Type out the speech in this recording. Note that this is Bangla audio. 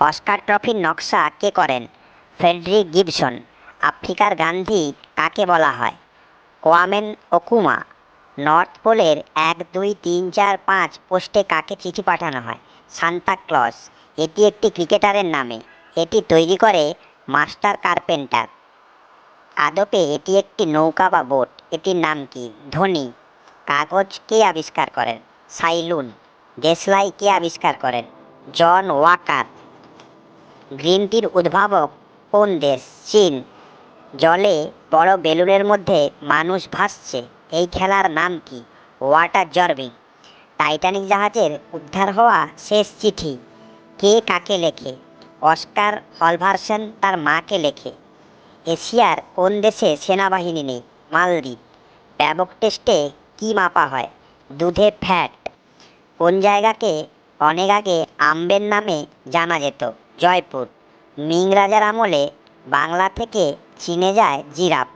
অস্কার ট্রফির নকশা কে করেন? Frederick Gibson. আফ্রিকার গান্ধী কাকে বলা হয়? কোয়ামেন ওকুমা। নর্থ পোলের এক, দুই, তিন, চার, পাঁচ পোস্টে কাকে চিঠি পাঠানো হয়? Santa Claus. এটি একটি ক্রিকেটারের নামে। এটি তৈরি করে মাস্টার কার্পেন্টার। আদপে এটি একটি নৌকা বা বোট। এটির নাম কি? ধোনি। কাগজ কে আবিষ্কার করেন? সাইলুন। দেশলাই কে আবিষ্কার করেন? জন ওয়াকার। গ্রিন টির উদ্ভাবক কোন দেশ? চীন। জলে বড় বেলুনের মধ্যে মানুষ ভাসছে। এই খেলার নাম কি? ওয়াটার জর্বিং টাইটানিক জাহাজের উদ্ধার হওয়া শেষ চিঠি। কে কাকে লেখে? অস্কার হলভারসন তার মাকে লেখে। এশিয়ার কোন দেশে সেনাবাহিনী নেই? মালদ্বীপ। প্যাবক টেস্টে কী মাপা হয়? দুধে ফ্যাট। কোন জায়গাকে অনেক আগে আম্বের নামে জানা যেত? জয়পুর। মিং রাজার আমলে বাংলা থেকে চীনে যায় জিরাফ।